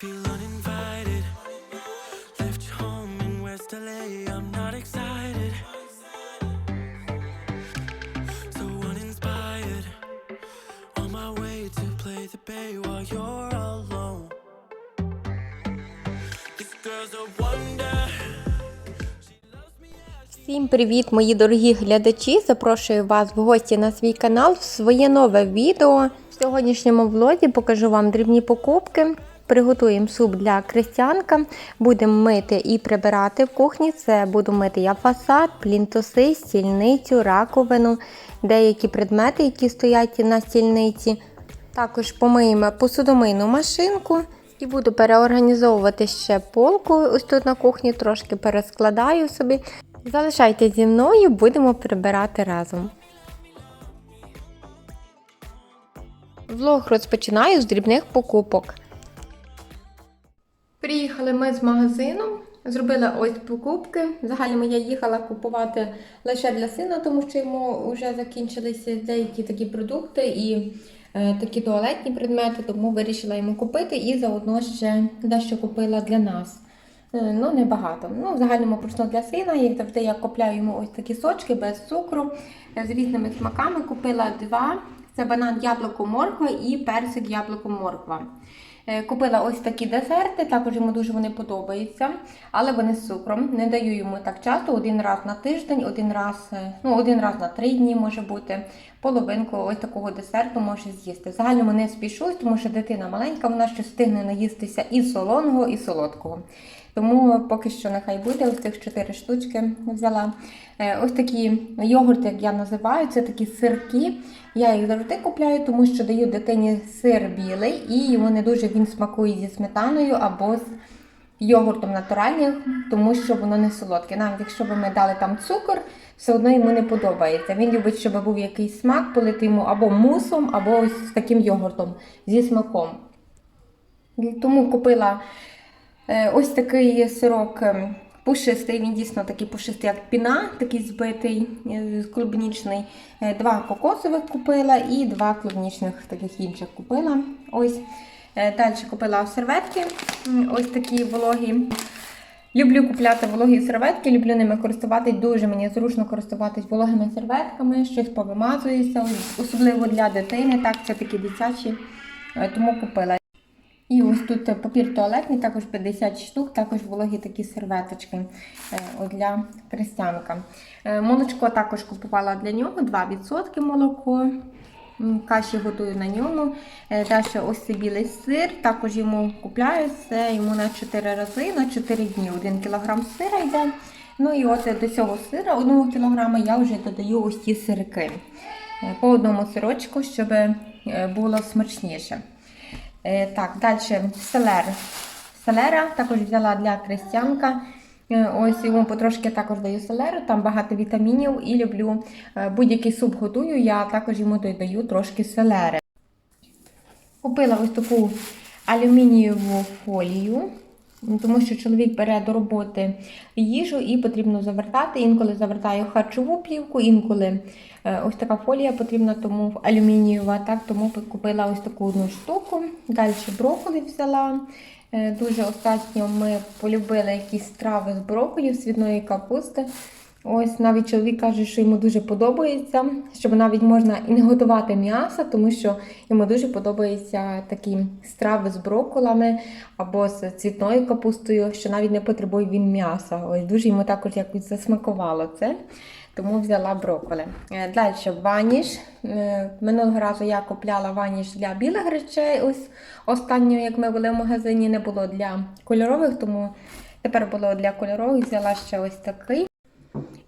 Feel uninvited. Left home in West LA. I'm not excited. So uninspired. On my way to play the bay while you're alone. This girl's a wonder. Всім привіт, мої дорогі глядачі! Запрошую вас в гості на свій канал в своє нове відео. В сьогоднішньому влозі покажу вам дрібні покупки. Приготуємо суп для крестянка. Будемо мити і прибирати в кухні. Це буду мити я фасад, плінтуси, стільницю, раковину, деякі предмети, які стоять на стільниці. Також помиємо посудомийну машинку. І буду переорганізовувати ще полку. Ось тут на кухні трошки перескладаю собі. Залишайтесь зі мною, будемо прибирати разом. Влог розпочинаю з дрібних покупок. Приїхали ми з магазину, зробили ось покупки. Взагалі я їхала купувати лише для сина, тому що йому вже закінчилися деякі такі продукти і е, такі туалетні предмети, тому вирішила йому купити і заодно ще дещо купила для нас. Е, Ну, небагато. Ну, в загальному просто для сина, як завжди, я купляю йому ось такі сочки без цукру е, з різними смаками. Купила два: це банан яблуко морква і персик яблуко морква. Е, Купила ось такі десерти, також йому дуже вони подобаються, але вони з цукром. Не даю йому так часто, один раз на тиждень, один раз, е, ну, один раз на три дні може бути. Половинку ось такого десерту може з'їсти. Загально мене не спішусь, тому що дитина маленька, вона ще встигне наїстися і солоного, і солодкого. Тому поки що нехай буде ось цих чотири штучки взяла. Е, Ось такі йогурти, як я називаю, це такі сирки. Я їх завжди купляю, тому що даю дитині сир білий, і йому не дуже він смакує зі сметаною або з йогуртом натуральним, тому що воно не солодке. Навіть якщо б ми дали там цукор, все одно йому не подобається. Він любить, щоб був якийсь смак, полити йому або мусом, або ось таким йогуртом зі смаком. Тому купила ось такий сирок ем, пушистий, він дійсно такий пушистий, як піна, такий збитий, е, клубнічний. Е, Два кокосових купила і два клубнічних таких інших купила. Ось. Е, Далі купила серветки, ось такі вологі. Люблю купляти вологі серветки, люблю ними користуватись. Дуже мені зручно користуватись вологими серветками, щось повимазується, особливо для дитини. Так, це такі дитячі, е, тому купила. І ось тут е, папір туалетний, також 50 штук, також вологі такі серветочки е, для крестянка. Е, Молочко також купувала для нього 2% молоко. Каші готую на ньому. Далі ось цей білий сир. Також йому купляю це йому на 4 рази, на 4 дні. 1 кг сира йде. Ну і от до цього сира, 1 кг, я вже додаю ось ті сирки. По одному сирочку, щоб було смачніше. Е, Так, далі селер. Селера також взяла для крестянка. Е, Ось йому потрошки також даю селеру, там багато вітамінів і люблю е, будь-який суп готую, я також йому додаю трошки селери. Купила ось таку алюмінієву фолію, тому що чоловік бере до роботи їжу і потрібно завертати. Інколи завертаю харчову плівку, інколи ось така фолія потрібна, тому алюмінієва. Так, тому купила ось таку одну штуку. Далі брокколі взяла. Е, Дуже останньо ми полюбили якісь страви з брокколі, світної капусти. Ось навіть чоловік каже, що йому дуже подобається, що навіть можна і не готувати м'ясо, тому що йому дуже подобаються такі страви з брокколами або з цвітною капустою, що навіть не потребує він м'яса. Ось дуже йому також якось засмакувало це. Тому взяла брокколи. Е, Далі ваніш. Е, Минулого разу я купляла ваніш для білих речей. Ось останнього, як ми були в магазині, не було для кольорових, тому тепер було для кольорових. Взяла ще ось такий.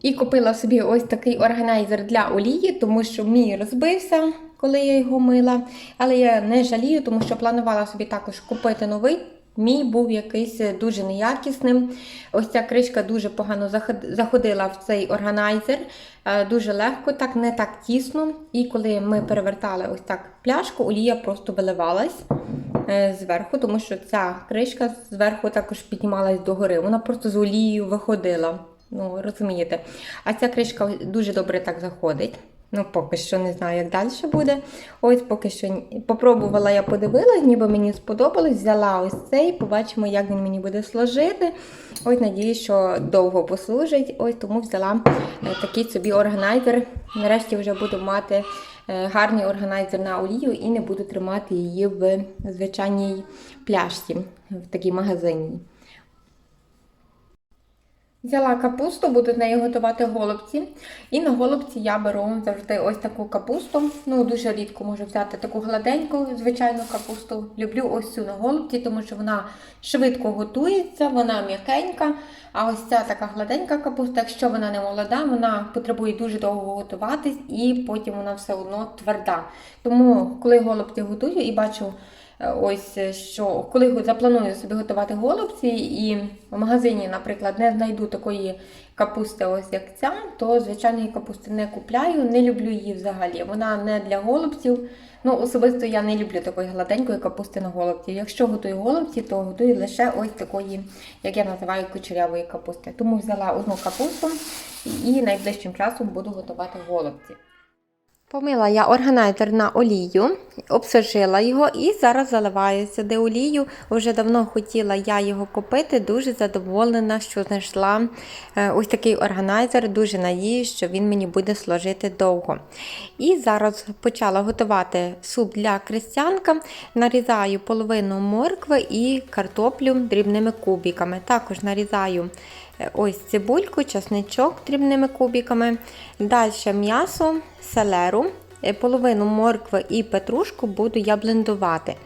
І купила собі ось такий органайзер для олії, тому що мій розбився, коли я його мила. Але я не жалію, тому що планувала собі також купити новий. Мій був якийсь дуже неякісним. Ось ця кришка дуже погано заходила в цей органайзер. Е, Дуже легко, так не так тісно. І коли ми перевертали ось так пляшку, олія просто виливалась е, зверху, тому що ця кришка зверху також піднімалась догори. Вона просто з олією виходила. Ну, розумієте. А ця кришка дуже добре так заходить. Ну, поки що не знаю, як далі буде. Ось поки що попробувала, я подивилась, ніби мені сподобалось. Взяла ось цей, побачимо, як він мені буде служити. Ось надіюсь, що довго послужить. Ось тому взяла е, такий собі органайзер. Нарешті вже буду мати е, гарний органайзер на олію і не буду тримати її в звичайній пляшці, в такій магазині. Взяла капусту, буду з нею готувати голубці. І на голубці я беру завжди ось таку капусту. Ну, дуже рідко можу взяти таку гладеньку, звичайну капусту. Люблю ось цю на голубці, тому що вона швидко готується, вона м'якенька. А ось ця така гладенька капуста, якщо вона не молода, вона потребує дуже довго готуватись і потім вона все одно тверда. Тому, коли голубці готую і бачу. Е, Ось е, що коли запланую собі готувати голубці, і в магазині, наприклад, не знайду такої капусти, ось як ця, то звичайної капусти не купляю, не люблю її взагалі. Вона не для голубців. Ну, особисто я не люблю такої гладенької капусти на голубці. Якщо готую голубці, то готую лише ось такої, як я називаю, кучерявої капусти. Тому взяла одну капусту і найближчим часом буду готувати голубці. Помила я органайзер на олію, обсушила його і зараз заливаю сюди олію. Вже давно хотіла я його купити, дуже задоволена, що знайшла е, ось такий органайзер. Дуже надіюсь, що він мені буде служити довго. І зараз почала готувати суп для крестянка. Нарізаю половину моркви і картоплю дрібними кубиками. Також нарізаю Е, Ось цибульку, часничок дрібними кубиками. Далі м'ясо, селеру, е, половину моркви і петрушку буду я блендувати.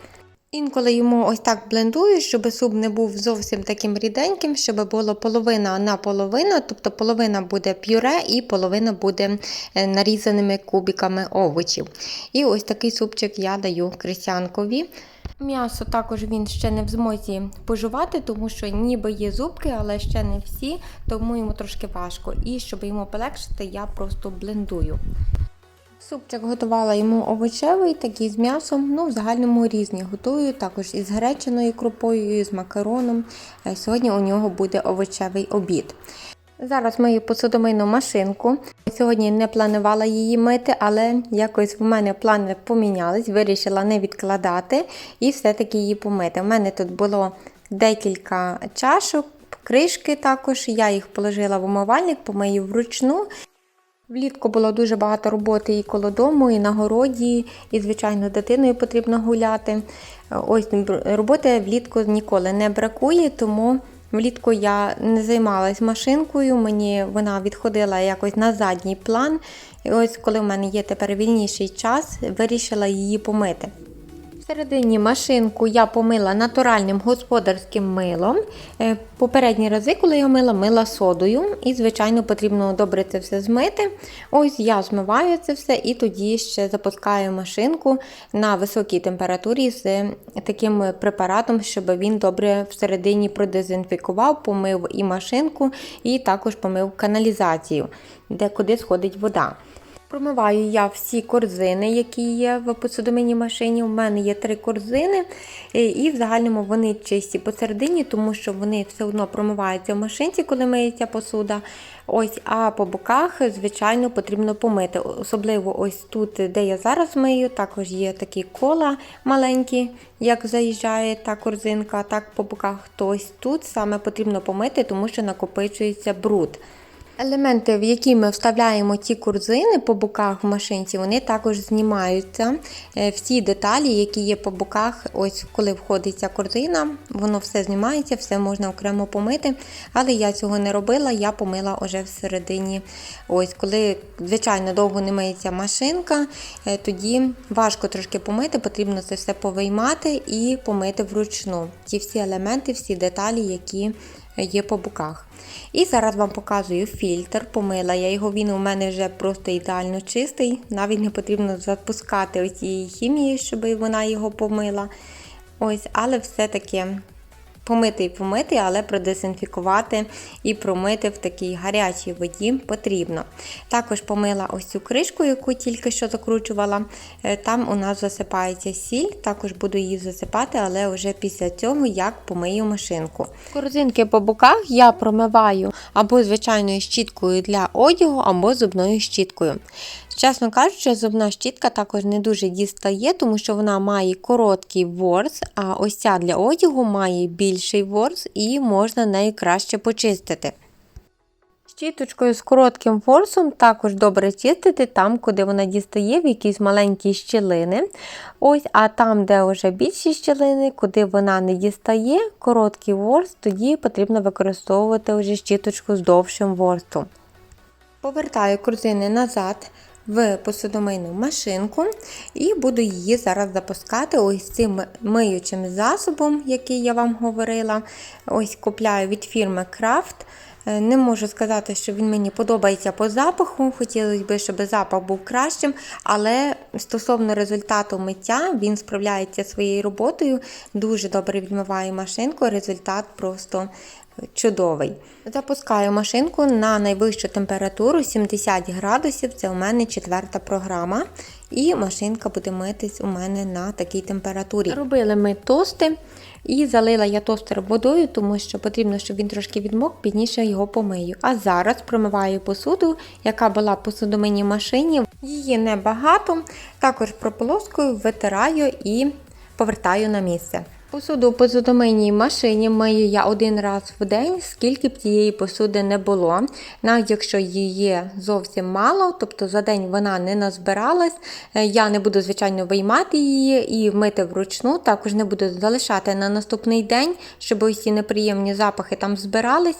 Інколи йому ось так блендую, щоб суп не був зовсім таким ріденьким, щоб було половина на половину, тобто половина буде пюре і половина буде е, нарізаними кубиками овочів. І ось такий супчик я даю крестянкові. М'ясо також він ще не в змозі пожувати, тому що ніби є зубки, але ще не всі, тому йому трошки важко. І щоб йому полегшити, я просто блендую. Супчик готувала йому овочевий, такий з м'ясом. Ну, в загальному різні готую, також із гречаною крупою, і з макароном. Е, Сьогодні у нього буде овочевий обід. Зараз мию посудомийну машинку. Сьогодні не планувала її мити, але якось в мене плани помінялись, вирішила не відкладати і все-таки її помити. У мене тут було декілька чашок, кришки також. Я їх положила в умивальник, помию вручну. Влітку було дуже багато роботи і коло дому, і на городі, і, звичайно, дитиною потрібно гуляти. Ось роботи влітку ніколи не бракує, тому влітку я не займалась машинкою, мені вона відходила якось на задній план. І ось коли в мене є тепер вільніший час, вирішила її помити. Всередині машинку я помила натуральним господарським милом. Е, Попередні рази, коли я мила, мила содою. І, звичайно, потрібно добре це все змити. Ось я змиваю це все і тоді ще запускаю машинку на високій температурі з таким препаратом, щоб він добре всередині продезінфікував, помив і машинку, і також помив каналізацію, де куди сходить вода. Промиваю я всі корзини, які є в посудомийній машині. У мене є три корзини, е, і в загальному вони чисті посередині, тому що вони все одно промиваються в машинці, коли миється посуда. Ось, а по боках, звичайно, потрібно помити. Особливо ось тут, де я зараз мию, також є такі кола маленькі, як заїжджає та корзинка, так по боках. То ось тут саме потрібно помити, тому що накопичується бруд. Елементи, в які ми вставляємо ті корзини по боках в машинці, вони також знімаються. Е, Всі деталі, які є по боках, ось коли входить ця корзина, воно все знімається, все можна окремо помити. Але я цього не робила, я помила вже всередині. Ось, коли, звичайно, довго не миється машинка, е, тоді важко трошки помити, потрібно це все повиймати і помити вручну. Ті всі елементи, всі деталі, які є по боках. І зараз вам показую фільтр. Помила я його, він у мене вже просто ідеально чистий. Навіть не потрібно запускати оцієї хімії, щоб вона його помила. Ось, але все-таки помити і помити, але продезінфікувати і промити в такій гарячій воді потрібно. Також помила ось цю кришку, яку тільки що закручувала. Е, Там у нас засипається сіль, також буду її засипати, але вже після цього як помию машинку. Корзинки по боках я промиваю або звичайною щіткою для одягу, або зубною щіткою. Чесно кажучи, зубна щітка також не дуже дістає, тому що вона має короткий ворс, а ось ця для одягу має більший ворс і можна нею краще почистити. Щіточкою з коротким форсом також добре чистити там, куди вона дістає в якісь маленькі щілини. Ось, А там, де вже більші щілини, куди вона не дістає, короткий ворс, тоді потрібно використовувати вже щіточку з довшим ворсом. Повертаю корзини назад в посудомийну машинку і буду її зараз запускати ось цим миючим засобом, який я вам говорила. Ось купляю від фірми Kraft. Е, Не можу сказати, що він мені подобається по запаху. Хотілося б, щоб запах був кращим, але стосовно результату миття він справляється своєю роботою, дуже добре відмиває машинку. Результат просто чудовий. Запускаю машинку на найвищу температуру 70 градусів. Це у мене четверта програма. І машинка буде митись у мене на такій температурі. Робили ми тости. І залила я тостер водою, тому що потрібно, щоб він трошки відмок, пізніше його помию. А зараз промиваю посуду, яка була в посудомийній машині. Її небагато. Також прополоскою витираю і повертаю на місце. Посуду в посудомийній машині мию я один раз в день, скільки б тієї посуди не було. Навіть якщо її зовсім мало, тобто за день вона не назбиралась, е, я не буду, звичайно, виймати її і мити вручну, також не буду залишати на наступний день, щоб усі неприємні запахи там збирались.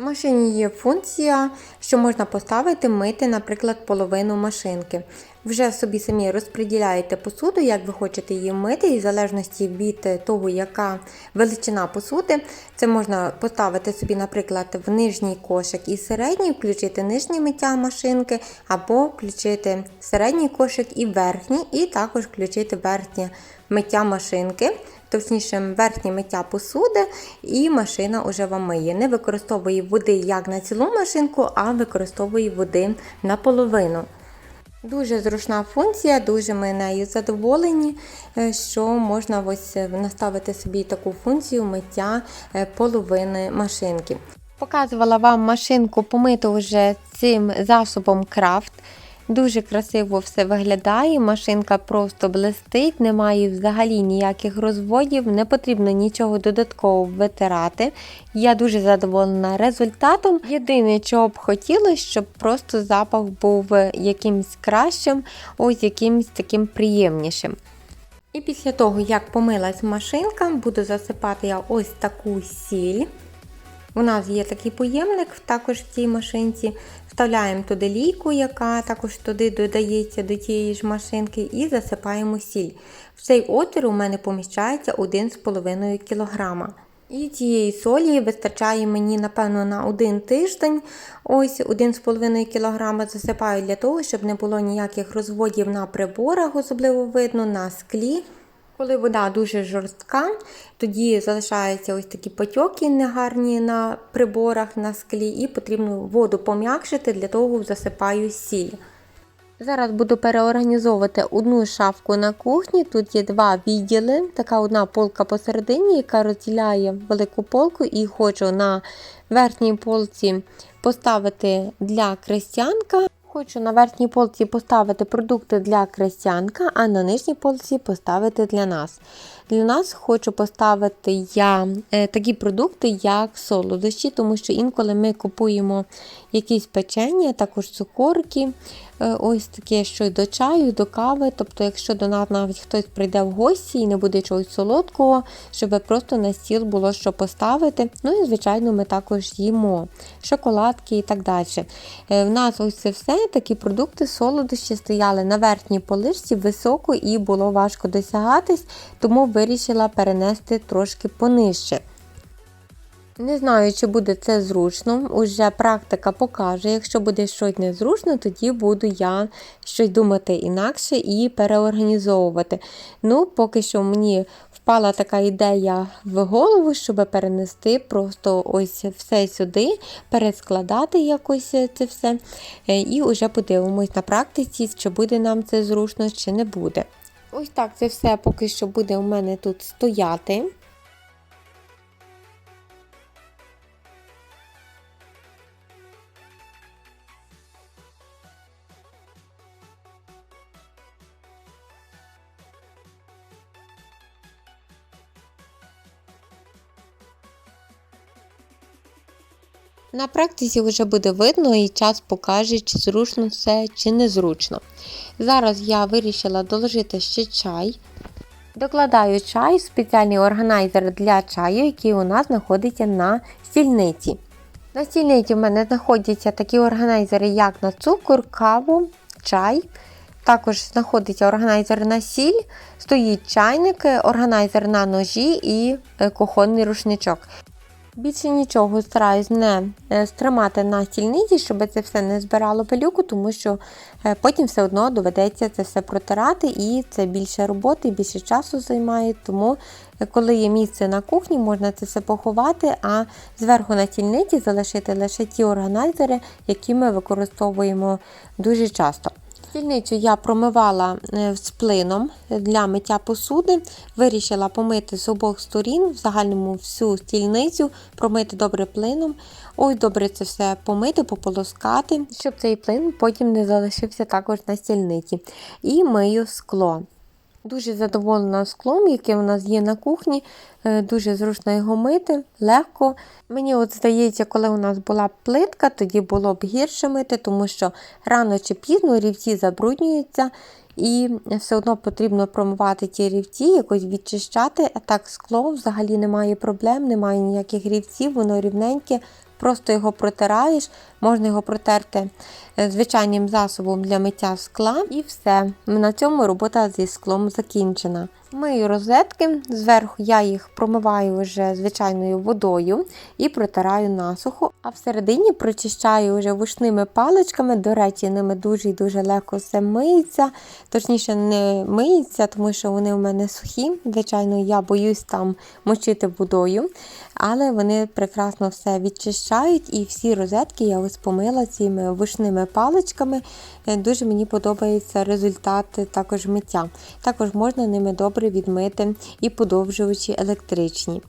Машині є функція, що можна поставити мити, наприклад, половину машинки. Вже собі самі розподіляєте посуду, як ви хочете її мити, і в залежності від того, яка величина посуди, це можна поставити собі, наприклад, в нижній кошик і середній, включити нижнє миття машинки, або включити середній кошик і верхній, і також включити верхнє миття машинки точніше верхнє миття посуди, і машина вже вам миє. Не використовує води як на цілу машинку, а використовує води наполовину. Дуже зручна функція, дуже ми нею задоволені, е, що можна ось наставити собі таку функцію миття е, половини машинки. Показувала вам машинку помиту вже цим засобом Крафт. Дуже красиво все виглядає, машинка просто блистить, немає взагалі ніяких розводів, не потрібно нічого додатково витирати. Я дуже задоволена результатом. Єдине, чого б хотілося, щоб просто запах був якимсь кращим, ось якимсь таким приємнішим. І після того, як помилась машинка, буду засипати я ось таку сіль. У нас є такий поємник також в цій машинці. Вставляємо туди лійку, яка також туди додається до тієї ж машинки, і засипаємо сіль. В цей отвір у мене поміщається 1,5 кг. І цієї солі вистачає мені, напевно, на один тиждень. Ось 1,5 кг засипаю для того, щоб не було ніяких розводів на приборах, особливо видно, на склі. Коли вода дуже жорстка, тоді залишаються ось такі потьоки негарні на приборах на склі, і потрібно воду пом'якшити, для того засипаю сіль. Зараз буду переорганізовувати одну шафку на кухні. Тут є два відділи, така одна полка посередині, яка розділяє велику полку, і хочу на верхній полці поставити для крестянка. Хочу на верхній полці поставити продукти для крестянка, а на нижній полці поставити для нас. Для нас хочу поставити я е, такі продукти, як солодощі, тому що інколи ми купуємо якісь печення, також цукорки, е, ось таке, що до чаю, до кави. Тобто, якщо до нас навіть хтось прийде в гості і не буде чогось солодкого, щоб просто на стіл було що поставити. Ну і, звичайно, ми також їмо шоколадки і так далі. Е, В нас ось це все такі продукти, солодощі стояли на верхній полишці високо і було важко досягатись, тому вирішила перенести трошки понижче. Не знаю, чи буде це зручно. Уже практика покаже. Якщо буде щось незручно, тоді буду я щось думати інакше і переорганізовувати. Ну, поки що мені впала така ідея в голову, щоб перенести просто ось все сюди, перескладати якось це все. Е, І вже подивимось на практиці, чи буде нам це зручно, чи не буде. Ось так це все поки що буде у мене тут стояти. На практиці вже буде видно і час покаже, чи зручно все, чи незручно. Зараз я вирішила доложити ще чай. Докладаю чай в спеціальний органайзер для чаю, який у нас знаходиться на стільниці. На стільниці в мене знаходяться такі органайзери, як на цукор, каву, чай. Також знаходиться органайзер на сіль, стоїть чайник, органайзер на ножі і е, кухонний рушничок. Більше нічого стараюсь не е, стримати на стільниці, щоб це все не збирало пилюку, тому що е, потім все одно доведеться це все протирати, і це більше роботи, більше часу займає. Тому, е, коли є місце на кухні, можна це все поховати, а зверху на стільниці залишити лише ті органайзери, які ми використовуємо дуже часто. Стільницю я промивала е, з плином для миття посуди. Вирішила помити з обох сторін, в загальному всю стільницю, промити добре плином. Ой, добре це все помити, пополоскати, щоб цей плин потім не залишився також на стільниці. І мию скло. Дуже задоволена склом, яке у нас є на кухні. Е, Дуже зручно його мити, легко. Мені от здається, коли у нас була плитка, тоді було б гірше мити, тому що рано чи пізно рівці забруднюються, і все одно потрібно промивати ті рівці, якось відчищати. А так скло взагалі немає проблем, немає ніяких рівців, воно рівненьке. Просто його протираєш, можна його протерти е, звичайним засобом для миття скла, і все. На цьому робота зі склом закінчена. Мию розетки, зверху я їх промиваю вже звичайною водою і протираю насухо, а всередині прочищаю вже вушними паличками. До речі, ними дуже і дуже легко все миється. Точніше, не миється, тому що вони у мене сухі. Звичайно, я боюсь там мочити водою, але вони прекрасно все відчищають і всі розетки я ось помила цими вушними паличками. Е, Дуже мені подобається результат також миття. Також можна ними добре відмити і подовжувачі електричні.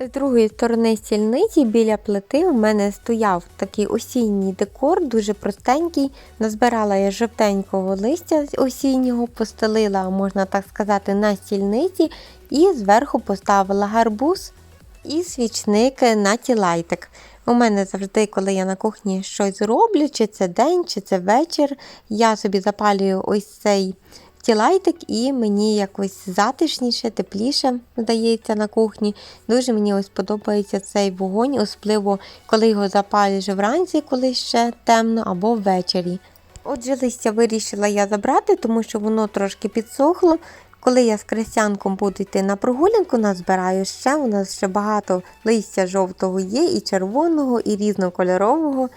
З другої сторони стільниці біля плити у мене стояв такий осінній декор, дуже простенький. Назбирала я жовтенького листя осіннього, постелила, можна так сказати, на стільниці і зверху поставила гарбуз і свічник на тілайтик. У мене завжди, коли я на кухні щось роблю, чи це день, чи це вечір, я собі запалюю ось цей тілайтик, і мені якось затишніше, тепліше здається на кухні. Дуже мені ось подобається цей вогонь, особливо коли його запалюєш вранці, коли ще темно, або ввечері. Отже, листя вирішила я забрати, тому що воно трошки підсохло. Коли я з крестянком буду йти на прогулянку, назбираю ще. У нас ще багато листя жовтого є, і червоного, і різнокольорового,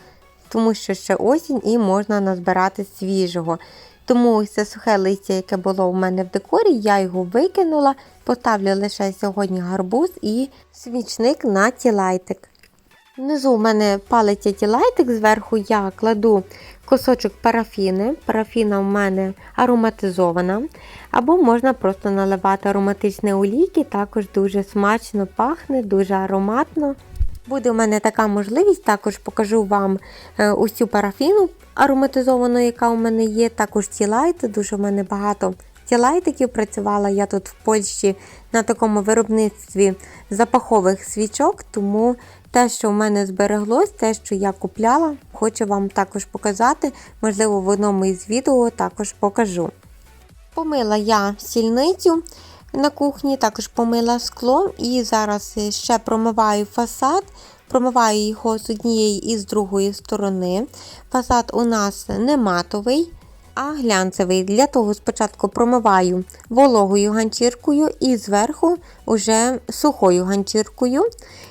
тому що ще осінь і можна назбирати свіжого. Тому ось це сухе листя, яке було у мене в декорі, я його викинула, поставлю лише сьогодні гарбуз і свічник на тілайтик. Внизу у мене палиться тілайтик, зверху я кладу кусочок парафіни. Парафіна у мене ароматизована. Або можна просто наливати ароматичні олійки, також дуже смачно пахне, дуже ароматно. Буде у мене така можливість, також покажу вам усю парафіну ароматизовану, яка у мене є. Також ці лайти, дуже у мене багато тілайтиків. Працювала я тут в Польщі на такому виробництві запахових свічок, тому те, що в мене збереглось, те, що я купляла, хочу вам також показати. Можливо, в одному із відео також покажу. Помила я сільницю на кухні, також помила скло і зараз ще промиваю фасад. Промиваю його з однієї і з другої сторони. Фасад у нас не матовий, а глянцевий. Для того спочатку промиваю вологою ганчіркою і зверху уже сухою ганчіркою.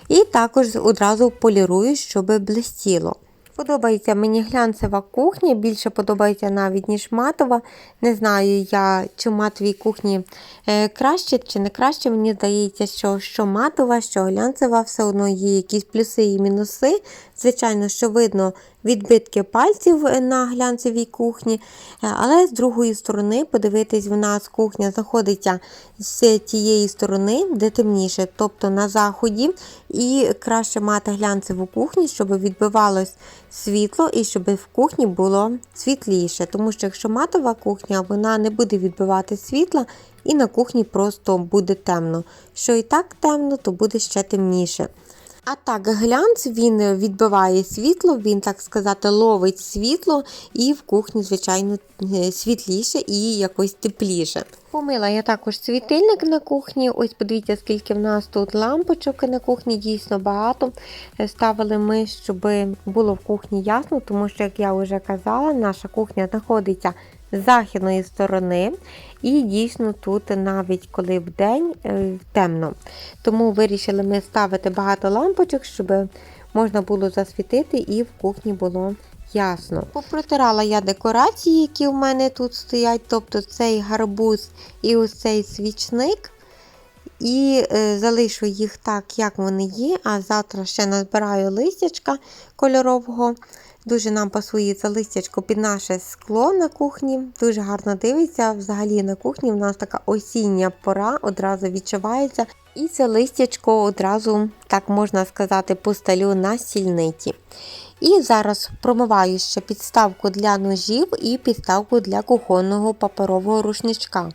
І також одразу полірую, щоб блистіло. Подобається мені глянцева кухня, більше подобається навіть, ніж матова. Не знаю я, чи матовій кухні е, краще чи не краще. Мені здається, що, що матова, що глянцева, все одно є якісь плюси і мінуси. Звичайно, що видно відбитки пальців на глянцевій кухні. Е, Але з другої сторони, подивитись, в нас кухня знаходиться з тієї сторони, де темніше, тобто на заході. І краще мати глянцеву кухню, щоб відбивалось світло і щоб в кухні було світліше. Тому що якщо матова кухня, вона не буде відбивати світла, і на кухні просто буде темно. Що і так темно, то буде ще темніше. А так, глянц він відбиває світло, він, так сказати, ловить світло, і в кухні, звичайно, е, світліше і якось тепліше. Помила я також світильник на кухні. Ось подивіться, скільки в нас тут лампочок на кухні, дійсно багато. Е, Ставили ми, щоб було в кухні ясно, тому що, як я вже казала, наша кухня знаходиться з західної сторони. І дійсно тут навіть коли вдень е, темно. Тому вирішили ми ставити багато лампочок, щоб можна було засвітити і в кухні було ясно. Попротирала я декорації, які в мене тут стоять, тобто цей гарбуз і ось цей свічник. І е, залишу їх так, як вони є. А завтра ще назбираю листячка кольорового. Дуже нам пасує це листячко під наше скло на кухні. Дуже гарно дивиться. Взагалі на кухні в нас така осіння пора, одразу відчувається. І це листячко одразу, так можна сказати, постелю на стільниці. І зараз промиваю ще підставку для ножів і підставку для кухонного паперового рушничка.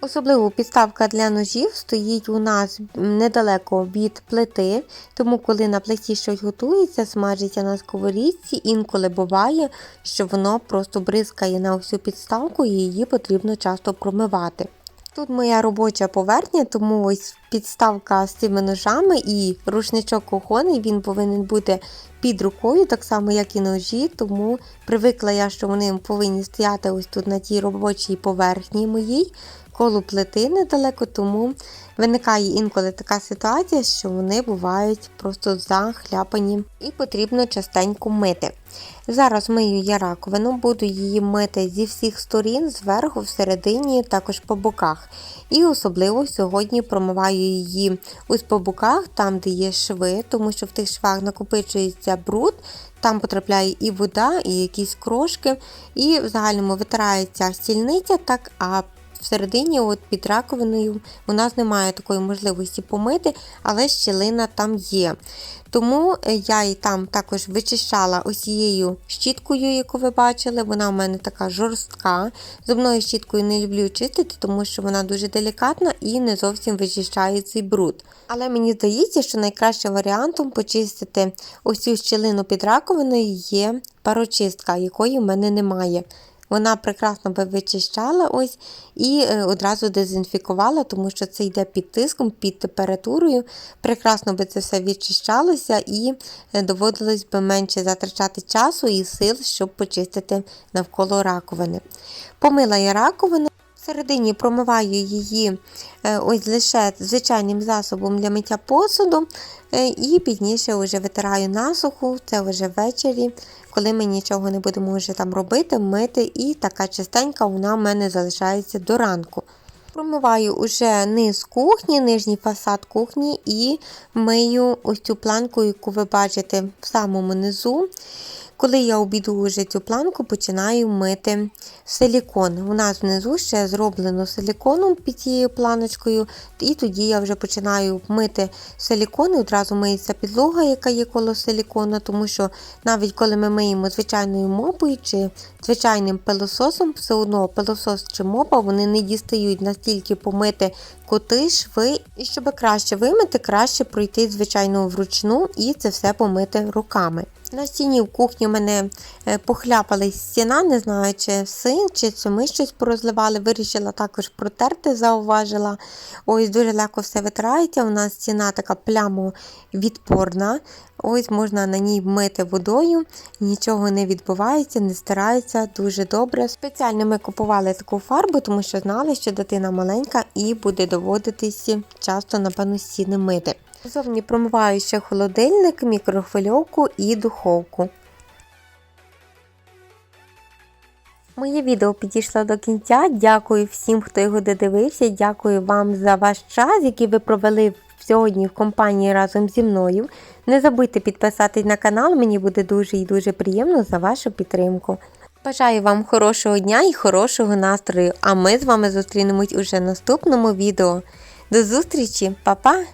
Особливо підставка для ножів стоїть у нас недалеко від плити, тому коли на плиті щось готується, смажиться на сковорідці, інколи буває, що воно просто бризкає на всю підставку і її потрібно часто промивати. Тут моя робоча поверхня, тому ось підставка з цими ножами і рушничок кухонний, він повинен бути під рукою, так само як і ножі, тому привикла я, що вони повинні стояти ось тут на тій робочій поверхні моїй, коло плити недалеко, тому виникає інколи така ситуація, що вони бувають просто захляпані і потрібно частенько мити. Зараз мию я раковину, буду її мити зі всіх сторін, зверху, всередині, також по боках. І особливо сьогодні промиваю її ось по боках, там, де є шви, тому що в тих швах накопичується бруд, там потрапляє і вода, і якісь крошки, і в загальному витирається стільниця, так, а всередині, от під раковиною, у нас немає такої можливості помити, але щілина там є. Тому е, я і там також вичищала ось цією щіткою, яку ви бачили. Вона у мене така жорстка. Зубною щіткою не люблю чистити, тому що вона дуже делікатна і не зовсім вичищає цей бруд. Але мені здається, що найкращим варіантом почистити цю щілину під раковиною є парочистка, якої в мене немає. Вона прекрасно би вичищала ось і е, одразу дезінфікувала, тому що це йде під тиском, під температурою. Прекрасно би це все відчищалося і е, доводилось би менше затрачати часу і сил, щоб почистити навколо раковини. Помила я раковину. Всередині промиваю її е, ось лише звичайним засобом для миття посуду, е, і пізніше вже витираю насуху, це вже ввечері, коли ми нічого не будемо вже там робити, мити, і така чистенька вона в мене залишається до ранку. Промиваю уже низ кухні, нижній фасад кухні і мию ось цю планку, яку ви бачите в самому низу. Коли я обійду вже цю планку, починаю мити силікон. У нас внизу ще зроблено силіконом під цією планочкою, і тоді я вже починаю мити силікон, і одразу миється підлога, яка є коло силікона, тому що навіть коли ми миємо звичайною мопою чи звичайним пилососом, все одно пилосос чи мопа вони не дістають настільки помити коти, шви. І щоб краще вимити, краще пройти звичайно вручну і це все помити руками. На стіні в кухні в мене е, похляпалась стіна, не знаю, чи син, чи це ми щось порозливали. Вирішила також протерти, зауважила. Ось дуже легко все витирається. У нас стіна така плямовідпорна. Ось можна на ній мити водою, нічого не відбувається, не стирається дуже добре. Спеціально ми купували таку фарбу, тому що знали, що дитина маленька і буде доводитися часто, напевно, стіни мити. Зовні промиваю ще холодильник, мікрохвильовку і духовку. Моє відео підійшло до кінця. Дякую всім, хто його додивився. Дякую вам за ваш час, який ви провели сьогодні в компанії разом зі мною. Не забудьте підписатись на канал, мені буде дуже і дуже приємно за вашу підтримку. Бажаю вам хорошого дня і хорошого настрою, а ми з вами зустрінемось уже в наступному відео. До зустрічі, Па-па!